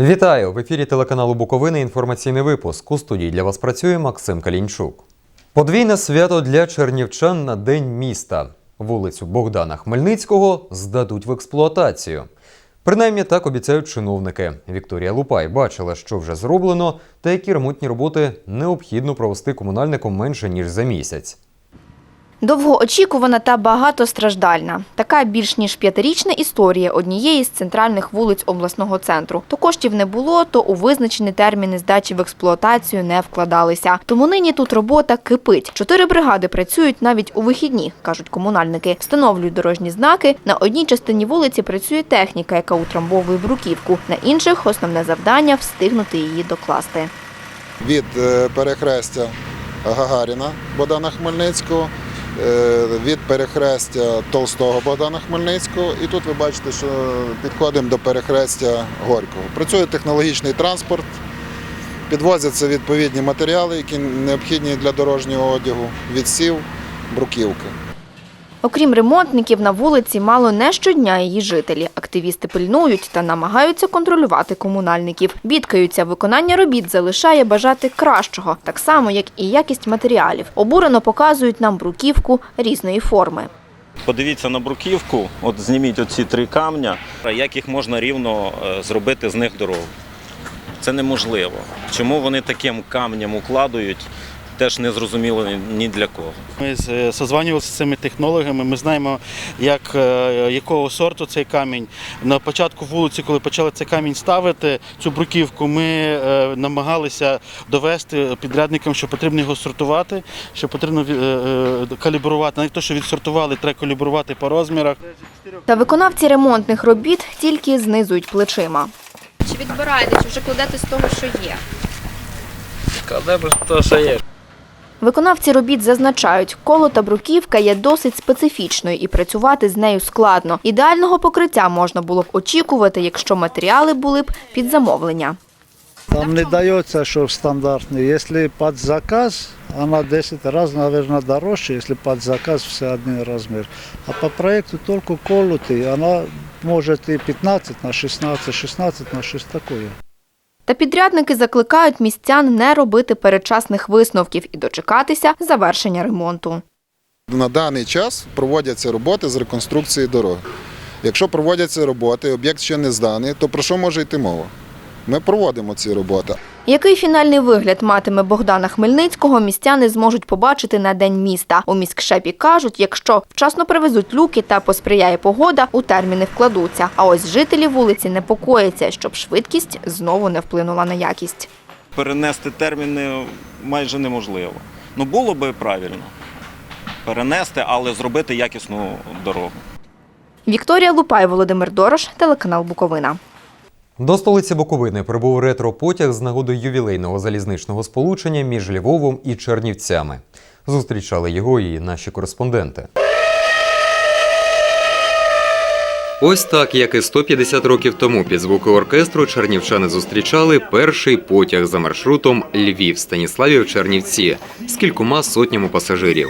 Вітаю! В ефірі телеканалу Буковини інформаційний випуск. У студії для вас працює Максим Калінчук. Подвійне свято для чернівчан на День міста. Вулицю Богдана Хмельницького здадуть в експлуатацію. Принаймні так обіцяють чиновники. Вікторія Лупай бачила, що вже зроблено, та які ремонтні роботи необхідно провести комунальникам менше ніж за місяць. Довгоочікувана та багатостраждальна. Така більш ніж п'ятирічна історія однієї з центральних вулиць обласного центру. То коштів не було, то у визначені терміни здачі в експлуатацію не вкладалися. Тому нині тут робота кипить. Чотири бригади працюють навіть у вихідні, кажуть комунальники. Встановлюють дорожні знаки. На одній частині вулиці працює техніка, яка утрамбовує бруківку. На інших основне завдання встигнути її докласти. від е, перехрестя Гагаріна Богдана Хмельницького, від перехрестя Толстого Богдана Хмельницького. І тут ви бачите, що підходимо до перехрестя Горького. Працює технологічний транспорт, підвозяться відповідні матеріали, які необхідні для дорожнього одягу, відсів, бруківки. Окрім ремонтників, на вулиці мало не щодня її жителі. Активісти пильнують та намагаються контролювати комунальників. Бідкаються, виконання робіт залишає бажати кращого, так само, як і якість матеріалів. Обурено показують нам бруківку різної форми. Подивіться на бруківку, от зніміть оці три камня, як їх можна рівно е, зробити з них дорогу. Це неможливо. Чому вони таким камнем укладують, теж не зрозуміло ні- для кого. Ми з- созванювалися з цими технологами. Ми знаємо, як, е, якого сорту цей камінь. На початку вулиці, коли почали цей камінь ставити, цю бруківку, ми е, намагалися довести підрядникам, що потрібно його сортувати, що потрібно е, е, калібрувати. Навіть те, що відсортували, треба калібрувати по розмірах. Та виконавці ремонтних робіт тільки знизують плечима. Чи відбираєте, чи вже кладете з того, що є? Кладемо то, що є. Виконавці робіт зазначають, коло та бруківка є досить специфічною і працювати з нею складно. Ідеального покриття можна було б очікувати, якщо матеріали були б під замовлення. Там не дается, что стандартный. Если под заказ, она 10 раз, наверное, дороже, если под заказ все один размер. А по проекту только колотый, она может и 15 на 16, 16 на 6 такое. Та підрядники закликають містян не робити передчасних висновків і дочекатися завершення ремонту. На даний час проводяться роботи з реконструкції дороги. Якщо проводяться роботи, об'єкт ще не зданий, то про що може йти мова? Ми проводимо ці роботи. Який фінальний вигляд матиме Богдана Хмельницького, містяни зможуть побачити на День міста. У міськшепі кажуть, якщо вчасно привезуть люки та посприяє погода, у терміни вкладуться. А ось жителі вулиці непокояться, щоб швидкість знову не вплинула на якість. Перенести терміни майже неможливо. Ну було би правильно перенести, але зробити якісну дорогу. Вікторія Лупай, Володимир Дорош, телеканал Буковина. До столиці Буковини прибув ретро-потяг з нагоди ювілейного залізничного сполучення між Львовом і Чернівцями. Зустрічали його і наші кореспонденти. Ось так, як і 150 років тому під звуки оркестру чернівчани зустрічали перший потяг за маршрутом Львів Станіславів Чернівці з кількома сотнями пасажирів.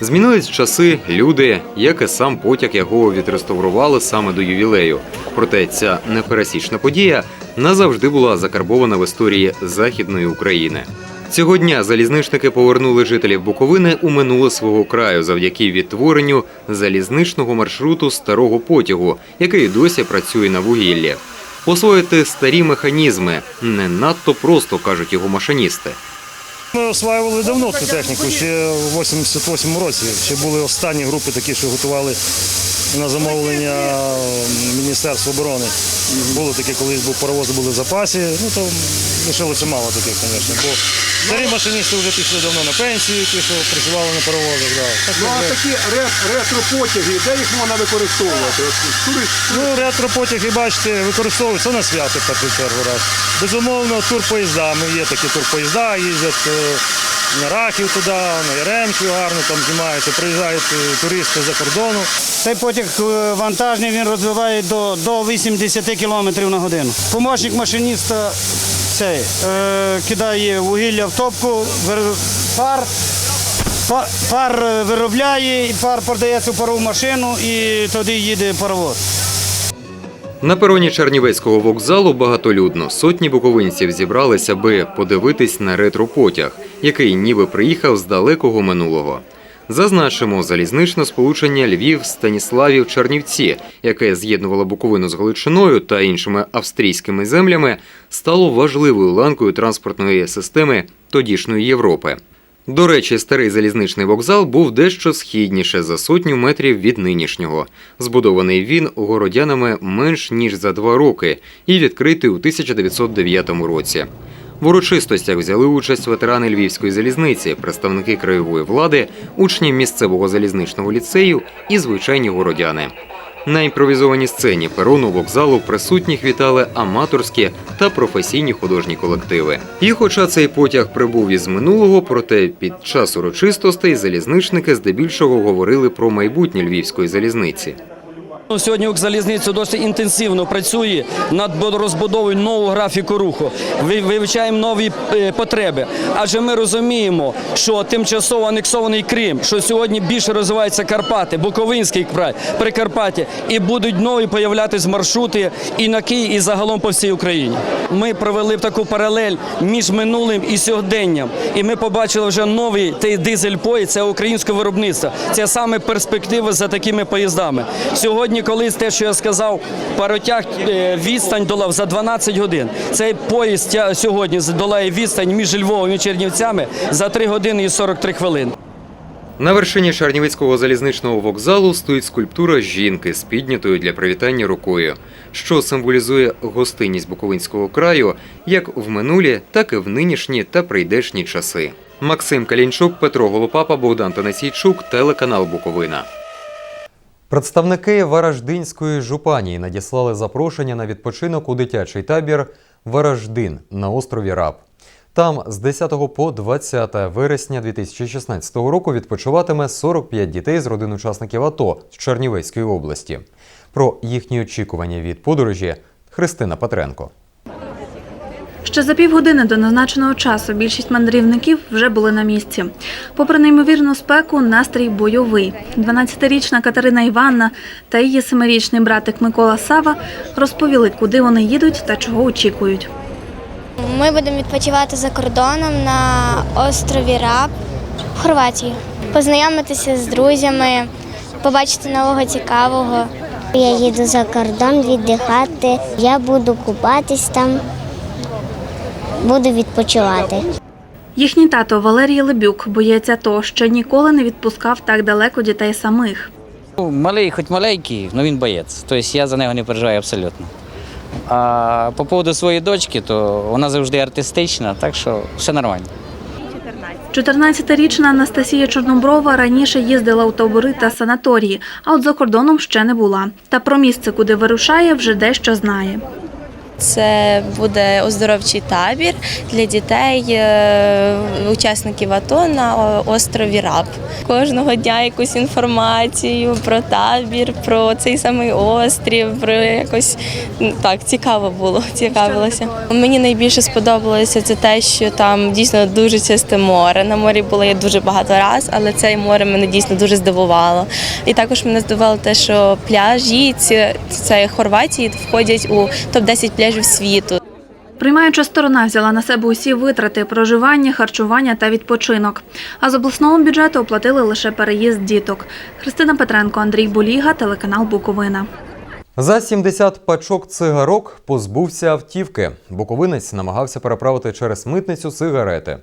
Змінились часи, люди, як і сам потяг, його відреставрували саме до ювілею. Проте ця непересічна подія назавжди була закарбована в історії Західної України. Цього дня залізничники повернули жителів Буковини у минуле свого краю завдяки відтворенню залізничного маршруту старого потягу, який досі працює на вугіллі. Освоїти старі механізми не надто просто кажуть його машиністи. Ми осваювали давно цю техніку, ще в 88 році. Ще були останні групи такі, що готували на замовлення Міністерства оборони. Було таке, колись був паровози були в запасі. Ну то лишилося мало таких, звісно. Старі машиністи вже пішли давно на пенсію, ті, що працювали на паровозах. Да. Так, Ну а вже- такі ре- ретро-потяги, де їх можна використовувати? От турист- Ну, ретропотяги, бачите, використовуються на свято в першу чергу раз. Безумовно, турпоїздами. Є такі турпоїзда, їздять е, на Рахів туди, на Яремчу гарно там знімаються, приїжджають е, туристи за кордону. Цей потяг е, вантажний він розвиває до, до 80 км на годину. Помощник машиніста цей, е, кидає вугілля в топку, пар, пар, пар виробляє, пар продається в парову машину і тоді їде паровоз. На пероні Чернівецького вокзалу багатолюдно. Сотні буковинців зібралися, аби подивитись на ретро-потяг, який ніби приїхав з далекого минулого. Зазначимо залізничне сполучення Львів, Станіславів, Чернівці, яке з'єднувало Буковину з Галичиною та іншими австрійськими землями, стало важливою ланкою транспортної системи тодішньої Європи. До речі, старий залізничний вокзал був дещо східніше за сотню метрів від нинішнього. Збудований він городянами менш ніж за два роки і відкритий у 1909 році. В урочистостях взяли участь ветерани Львівської залізниці, представники краєвої влади, учні місцевого залізничного ліцею і звичайні городяни. На імпровізованій сцені перону вокзалу присутніх вітали аматорські та професійні художні колективи. І хоча цей потяг прибув із минулого, проте під час урочистостей залізничники здебільшого говорили про майбутнє львівської залізниці. Ну, Сьогодні Укрзалізниця досить інтенсивно працює над розбудовою нового графіку руху. Ви- Вивчаємо нові е, потреби. Адже ми розуміємо, що тимчасово анексований Крим, що сьогодні більше розвиваються Карпати, Буковинський край, Прикарпаття, і будуть нові появлятись маршрути і на Київ, і загалом по всій Україні. Ми провели таку паралель між минулим і сьогоденням. І ми побачили вже новий той дизель-поїзд, це українське виробництво. Це саме перспектива за такими поїздами. Сьогодні, колись те, що я сказав, паротяг е, відстань долав за 12 годин. Цей поїзд сьогодні долає відстань між Львовом і Чернівцями за 3 години і 43 хвилини. На вершині Чернівецького залізничного вокзалу стоїть скульптура жінки з піднятою для привітання рукою, що символізує гостинність Буковинського краю як в минулі, так і в нинішні та прийдешні часи. Максим Калінчук, Петро Голопапа, Богдан Танасійчук, телеканал Буковина. Представники Вараждинської жупанії надіслали запрошення на відпочинок у дитячий табір Вараждин на острові Раб. Там з 10 по 20 вересня 2016 року відпочиватиме 45 дітей з родин учасників АТО з Чернівецької області. Про їхні очікування від подорожі Христина Петренко. Ще за півгодини до назначеного часу більшість мандрівників вже були на місці. Попри неймовірну спеку, настрій бойовий. 12-річна Катерина Іванна та її 7-річний братик Микола Сава розповіли, куди вони їдуть та чого очікують. Ми будемо відпочивати за кордоном на острові Раб в Хорватії. Познайомитися з друзями, побачити нового цікавого. Я їду за кордон віддихати, я буду купатись там, буду відпочивати. Їхній тато Валерій Лебюк, боєць АТО, ще ніколи не відпускав так далеко дітей самих. Ну, Малий, хоч маленький, але він боєць. Тобто я за нього не переживаю абсолютно. А по поводу своєї дочки, то вона завжди артистична, так що все нормально. 14-річна Анастасія Чорноброва раніше їздила у табори та санаторії, а от за кордоном ще не була. Та про місце, куди вирушає, вже дещо знає. Це буде оздоровчий табір для дітей, е, учасників АТО на острові Раб. Кожного дня якусь інформацію про табір, про цей самий острів, про якось так цікаво було, цікавилася. Мені найбільше сподобалося це те, що там дійсно дуже чисте море. На морі була я дуже багато разів, але це море мене дійсно дуже здивувало. І також мене здивувало те, що пляжі ці, це Хорватії входять у топ 10 пляжів світу. Приймаюча сторона взяла на себе усі витрати проживання, харчування та відпочинок. А з обласного бюджету оплатили лише переїзд діток. Христина Петренко, Андрій Боліга, телеканал Буковина. За 70 пачок цигарок позбувся автівки. Буковинець намагався переправити через митницю сигарети.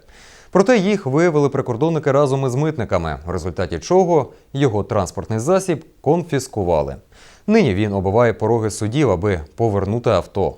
Проте їх виявили прикордонники разом із митниками, в результаті чого його транспортний засіб конфіскували. Нині він обиває пороги судів, аби повернути авто.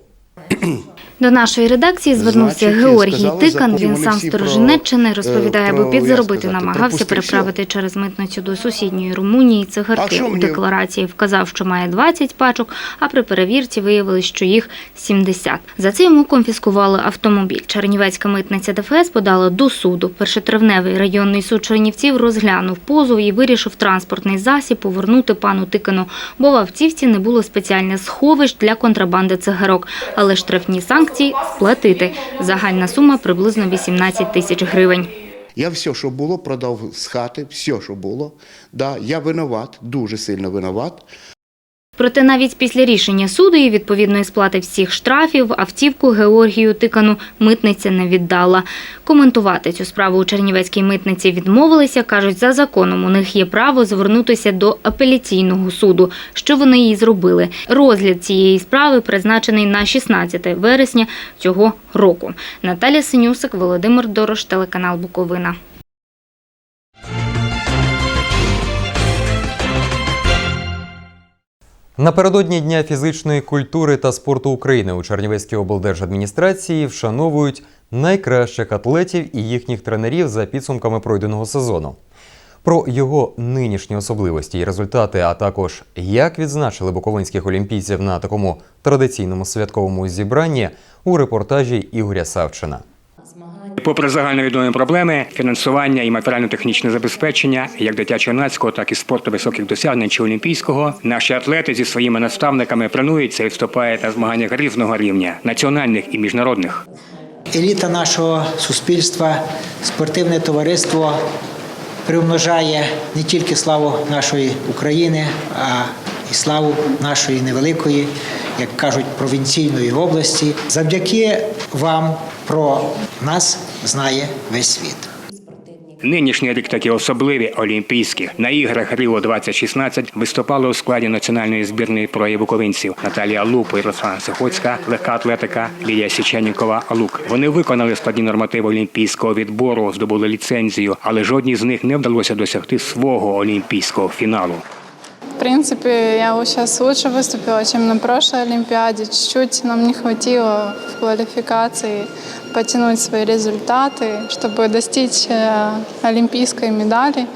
До нашої редакції звернувся Георгій Тикан. Він сам з про, Сторожинеччини е, розповідає, аби підзаробити намагався переправити через митницю до сусідньої Румунії цигарки. У декларації вказав, що має 20 пачок, а при перевірці виявилось, що їх 70. За це йому конфіскували автомобіль. Чернівецька митниця ДФС подала до суду. Першотравневий районний суд Чернівців розглянув позов і вирішив транспортний засіб повернути пану Тикану, бо в автівці не було спеціальних сховищ для контрабанди цигарок, але штрафні санкції сплатити. Загальна сума приблизно 18 тисяч гривень. Я все, що було, продав з хати, все, що було. Да, я винуват, дуже сильно винуват. Проте навіть після рішення суду і відповідної сплати всіх штрафів автівку Георгію Тикану митниця не віддала. Коментувати цю справу у Чернівецькій митниці відмовилися. кажуть, за законом у них є право звернутися до апеляційного суду. Що вони і зробили. Розгляд цієї справи призначений на 16 вересня цього року. Наталя Синюсик, Володимир Дорош, телеканал Буковина. Напередодні Дня фізичної культури та спорту України у Чернівецькій облдержадміністрації вшановують найкращих атлетів і їхніх тренерів за підсумками пройденого сезону. Про його нинішні особливості і результати, а також як відзначили буковинських олімпійців на такому традиційному святковому зібранні у репортажі Ігоря Савчина. Попри загальновідомі проблеми, фінансування і матеріально-технічне забезпечення як дитячо-юнацького, так і спорту високих досягнень чи олімпійського, наші атлети зі своїми наставниками тренуються і вступають на змаганнях різного рівня національних і міжнародних. Еліта нашого суспільства, спортивне товариство приумножає не тільки славу нашої України, а і славу нашої невеликої, як кажуть, провінційної області. Завдяки вам про нас знає весь світ. Нинішній рік такі особливі олімпійські на іграх Ріо 2016 виступали у складі національної збірної проє буковинців Наталія Лупа і Руслана Сихоцька, легка атлетика Лілія Січеннікова Лук. Вони виконали складні нормативи олімпійського відбору, здобули ліцензію, але жодній з них не вдалося досягти свого олімпійського фіналу. В принципе, я вот сейчас лучше выступила, чем на прошлой Олимпиаде. Чуть-чуть нам не хватило в квалификации потянуть свои результаты, чтобы достичь э, олимпийской медали.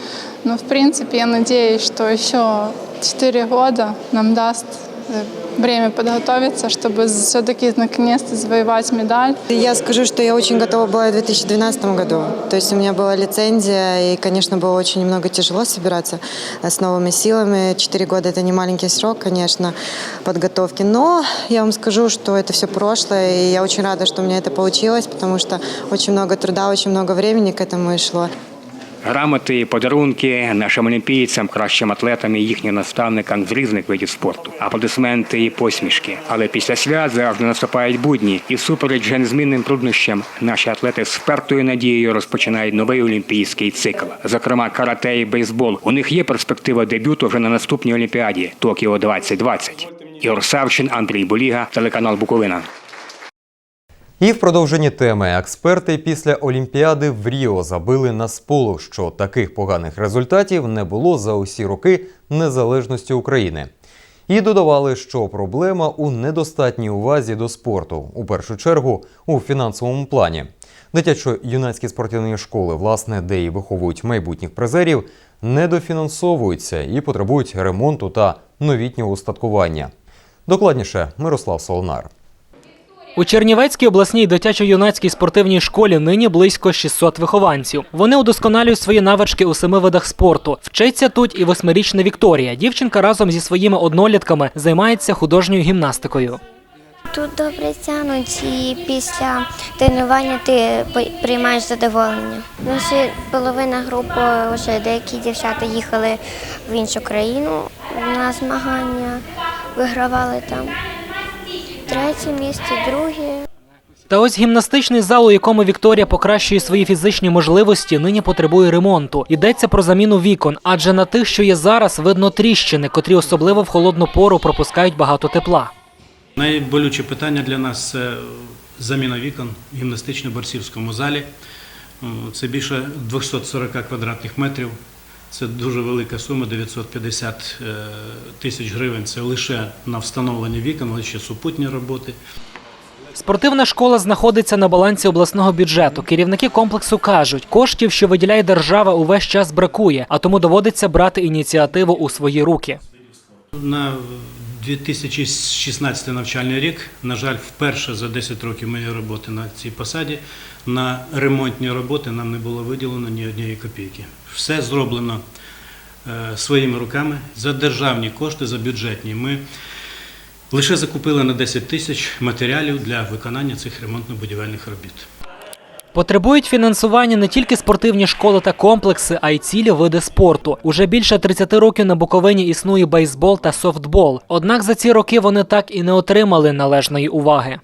Но, в принципе, я надеюсь, что еще 4 года нам даст э, время подготовиться, чтобы все-таки наконец-то завоевать медаль. Я скажу, что я очень готова была в 2012 году. То есть у меня была лицензия, и, конечно, было очень немного тяжело собираться с новыми силами. Четыре года – это не маленький срок, конечно, подготовки. Но я вам скажу, что это все прошлое, и я очень рада, что у меня это получилось, потому что очень много труда, очень много времени к этому и шло. Грамоти, подарунки нашим олімпійцям, кращим атлетам і їхнім наставникам з різних видів спорту, аплодисменти і посмішки. Але після свят завжди наступають будні, і всупереч вже незмінним труднощам наші атлети з впертою надією розпочинають новий олімпійський цикл. Зокрема, карате і бейсбол. У них є перспектива дебюту вже на наступній олімпіаді Токіо 2020. Ігор Савчин, Андрій Боліга, телеканал Буковина. І в продовженні теми експерти після Олімпіади в Ріо забили на сполох, що таких поганих результатів не було за усі роки незалежності України. І додавали, що проблема у недостатній увазі до спорту, у першу чергу у фінансовому плані. Дитячо-юнацькі спортивні школи, власне, де і виховують майбутніх призерів, недофінансовуються і потребують ремонту та новітнього устаткування. Докладніше Мирослав Солонар. У Чернівецькій обласній дитячо-юнацькій спортивній школі нині близько 600 вихованців. Вони удосконалюють свої навички у семи видах спорту. Вчиться тут і восьмирічна Вікторія. Дівчинка разом зі своїми однолітками займається художньою гімнастикою. Тут добре тягнуть і після тренування ти приймаєш задоволення. Наша половина групи, вже деякі дівчата їхали в іншу країну на змагання, вигравали там. Третє місце, друге. Та ось гімнастичний зал, у якому Вікторія покращує свої фізичні можливості, нині потребує ремонту. Йдеться про заміну вікон, адже на тих, що є зараз, видно тріщини, котрі особливо в холодну пору пропускають багато тепла. Найболюче питання для нас це заміна вікон в гімнастично-борцівському залі. Це більше 240 квадратних метрів. Це дуже велика сума 950 тисяч гривень. Це лише на встановлення вікон, лише супутні роботи. Спортивна школа знаходиться на балансі обласного бюджету. Керівники комплексу кажуть, коштів, що виділяє держава, увесь час бракує, а тому доводиться брати ініціативу у свої руки. На 2016 навчальний рік, на жаль, вперше за 10 років моєї роботи на цій посаді на ремонтні роботи нам не було виділено ні однієї копійки. Все зроблено е, своїми руками за державні кошти, за бюджетні. Ми лише закупили на 10 тисяч матеріалів для виконання цих ремонтно-будівельних робіт. Потребують фінансування не тільки спортивні школи та комплекси, а й цілі види спорту. Уже більше 30 років на Буковині існує бейсбол та софтбол. Однак за ці роки вони так і не отримали належної уваги.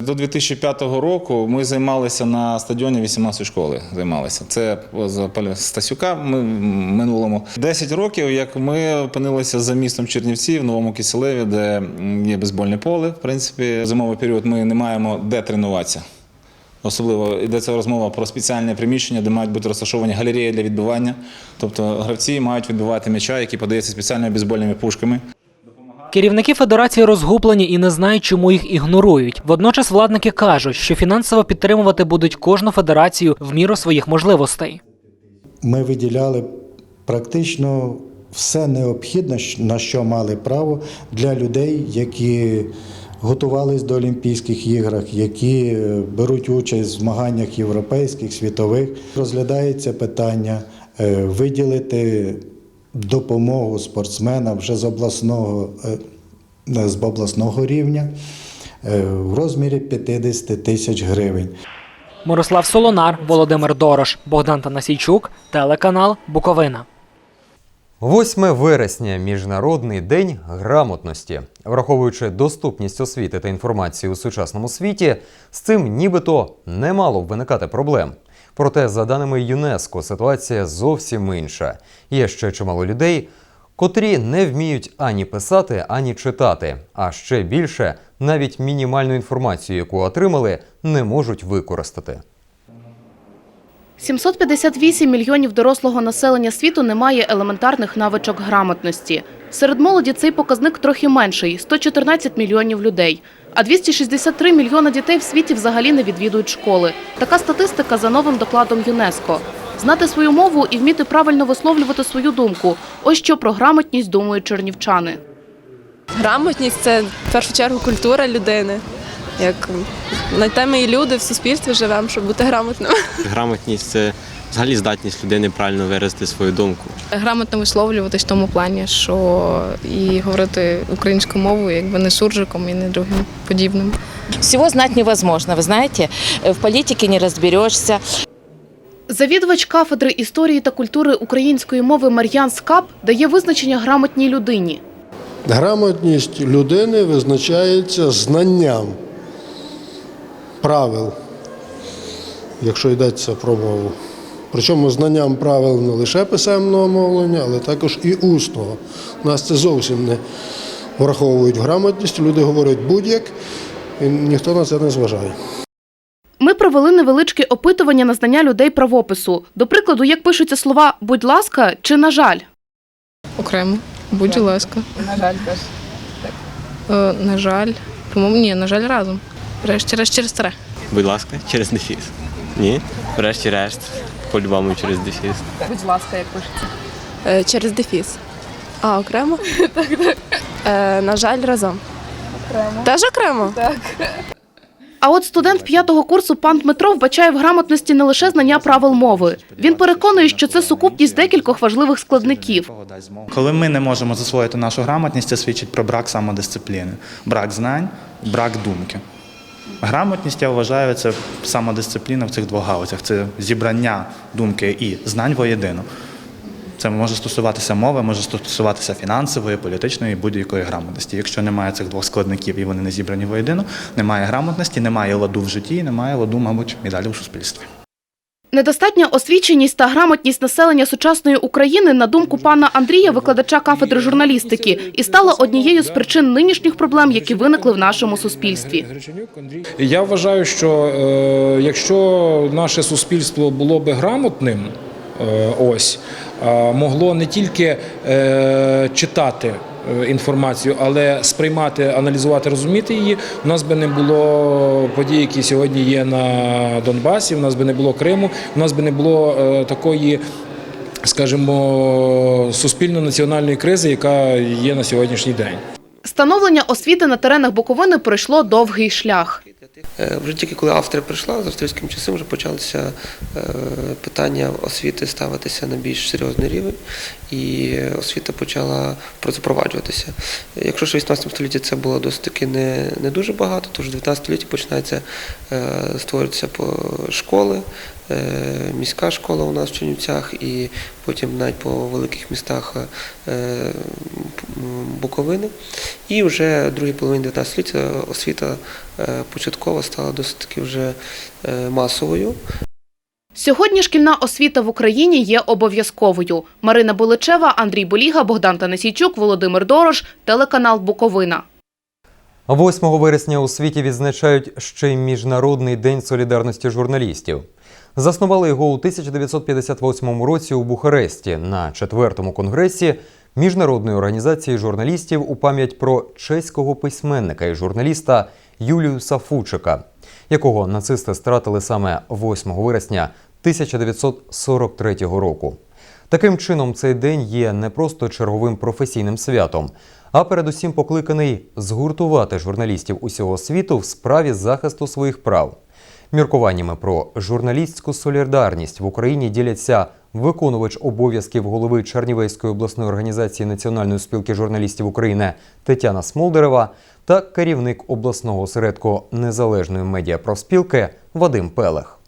До 2005 року ми займалися на стадіоні 18 школи. Займалися. Це Паля Стасюка ми в минулому. 10 років, як ми опинилися за містом Чернівці в Новому Киселеві, де є бейсбольне поле. В принципі, зимовий період ми не маємо де тренуватися. Особливо йдеться розмова про спеціальне приміщення, де мають бути розташовані галереї для відбивання. Тобто гравці мають відбивати м'яча, які подається спеціальними бейсбольними пушками. Керівники федерації розгублені і не знають, чому їх ігнорують. Водночас владники кажуть, що фінансово підтримувати будуть кожну федерацію в міру своїх можливостей. Ми виділяли практично все необхідне, на що мали право для людей, які готувались до Олімпійських іграх, які е, беруть участь в змаганнях європейських, світових. Розглядається питання е, виділити допомогу спортсменам вже з обласного, е, з обласного рівня в розмірі 50 тисяч гривень. Мирослав Солонар, Володимир Дорош, Богдан Танасійчук, телеканал Буковина. 8 вересня Міжнародний день грамотності. Враховуючи доступність освіти та інформації у сучасному світі, з цим нібито не мало б виникати проблем. Проте, за даними ЮНЕСКО, ситуація зовсім інша. Є ще чимало людей, котрі не вміють ані писати, ані читати. А ще більше навіть мінімальну інформацію, яку отримали, не можуть використати. 758 мільйонів дорослого населення світу не має елементарних навичок грамотності. Серед молоді цей показник трохи менший – 114 мільйонів людей. А 263 мільйона дітей в світі взагалі не відвідують школи. Така статистика за новим докладом ЮНЕСКО. Знати свою мову і вміти правильно висловлювати свою думку – ось що про грамотність думають чернівчани. Грамотність це в першу чергу культура людини. Як на те ми і люди в суспільстві живемо, щоб бути грамотними. Грамотність це взагалі здатність людини правильно виразити свою думку. Грамотно висловлюватись в тому плані, що і говорити українською мовою, якби не суржиком і не другим подібним. Всего знать невозможно, вы знаете, в политике не разберешься. Завідувач кафедри історії та культури української мови Мар'ян Скап дає визначення грамотній людині. Грамотність людини визначається знанням правил, якщо йдеться про мову. Причому знанням правил не лише писемного мовлення, але також і усного. У нас це зовсім не враховують в грамотність. Люди говорять будь-як, і ніхто на це не зважає. Ми провели невеличке опитування на знання людей правопису. До прикладу, як пишуться слова «будь ласка» чи «на жаль». Окремо. Будь ласка. На жаль, теж. Е, на жаль. По-моєму, ні, на жаль, разом. Решті-решт через старе. Будь ласка, через дефіс. Ні? Врешті-решт, по-любому через дефіс. Будь ласка, як пишеться. Е, Через дефіс. А, окремо? так, так. Е, На жаль, разом. Окремо. Теж окремо? Так. А от студент п'ятого курсу пан Дмитро вбачає в грамотності не лише знання правил мови. Він переконує, що це сукупність декількох важливих складників. Коли ми не можемо засвоїти нашу грамотність, це свідчить про брак самодисципліни, брак знань, брак думки. Грамотність, я вважаю, це самодисципліна в цих двох галузях. Це зібрання думки і знань воєдино. Це може стосуватися мови, може стосуватися фінансової, політичної, будь-якої грамотності. Якщо немає цих двох складників і вони не зібрані воєдино, немає грамотності, немає ладу в житті, немає ладу, мабуть, і далі у суспільстві. Недостатня освіченість та грамотність населення сучасної України, на думку пана Андрія, викладача кафедри журналістики, і стала однією з причин нинішніх проблем, які виникли в нашому суспільстві. Я вважаю, що е, якщо наше суспільство було би грамотним, е, ось могло не тільки е, читати інформацію, але сприймати, аналізувати, розуміти її. У нас би не було подій, які сьогодні є на Донбасі. У нас би не було Криму, у нас би не було е, такої. Скажімо, суспільно-національної кризи, яка є на сьогоднішній день. Становлення освіти на теренах Буковини пройшло довгий шлях. Е, Вже тільки коли Австрія прийшла, з австрійським часом вже почалося е, питання освіти ставитися на більш серйозний рівень, і освіта почала запроваджуватися. Якщо ж в 18 столітті це було досить таки не, не дуже багато, то вже в 19 столітті починається е, створюються по школи, міська школа у нас в Чернівцях, і потім навіть по великих містах е, Буковини. І вже в другій половині 19 століття освіта е, початкова стала досить таки вже е, масовою. Сьогодні шкільна освіта в Україні є обов'язковою. Марина Буличева, Андрій Боліга, Богдан Танасійчук, Володимир Дорош, телеканал Буковина. 8 вересня у світі відзначають ще й Міжнародний день солідарності журналістів. Заснували його у 1958 році у Бухаресті на четвертому конгресі Міжнародної організації журналістів у пам'ять про чеського письменника і журналіста Юліуса Фучика, якого нацисти стратили саме 8 вересня 1943 року. Таким чином, цей день є не просто черговим професійним святом, а передусім покликаний згуртувати журналістів усього світу в справі захисту своїх прав. Міркуваннями про журналістську солідарність в Україні діляться виконувач обов'язків голови Чернівецької обласної організації Національної спілки журналістів України Тетяна Смолдерева та керівник обласного осередку незалежної медіапроспілки Вадим Пелех.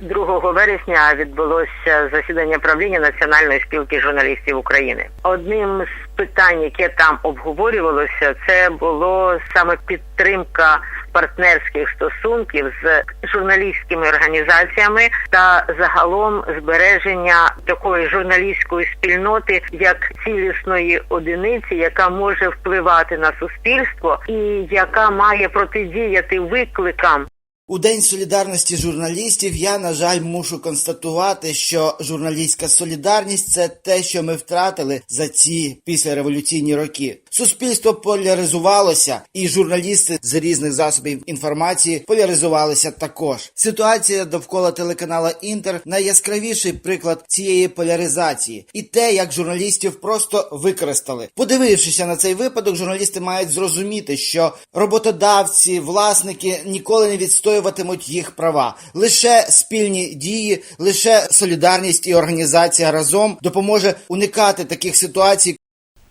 2 вересня відбулося засідання правління Національної спілки журналістів України. Одним з питань, яке там обговорювалося, це було саме підтримка партнерських стосунків з журналістськими організаціями та загалом збереження такої журналістської спільноти як цілісної одиниці, яка може впливати на суспільство і яка має протидіяти викликам У День солідарності журналістів я, на жаль, мушу констатувати, що журналістська солідарність це те, що ми втратили за ці післяреволюційні роки. Суспільство поляризувалося, і журналісти з різних засобів інформації поляризувалися також. Ситуація довкола телеканала Інтер найяскравіший приклад цієї поляризації, і те, як журналістів просто використали. Подивившися на цей випадок, журналісти мають зрозуміти, що роботодавці, власники ніколи не відстоюватимуть їх права. Лише спільні дії, лише солідарність і організація разом допоможе уникати таких ситуацій.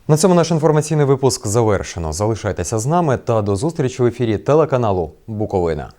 На цьому наш інформаційний випуск завершено. Залишайтеся з нами та до зустрічі в ефірі телеканалу Буковина.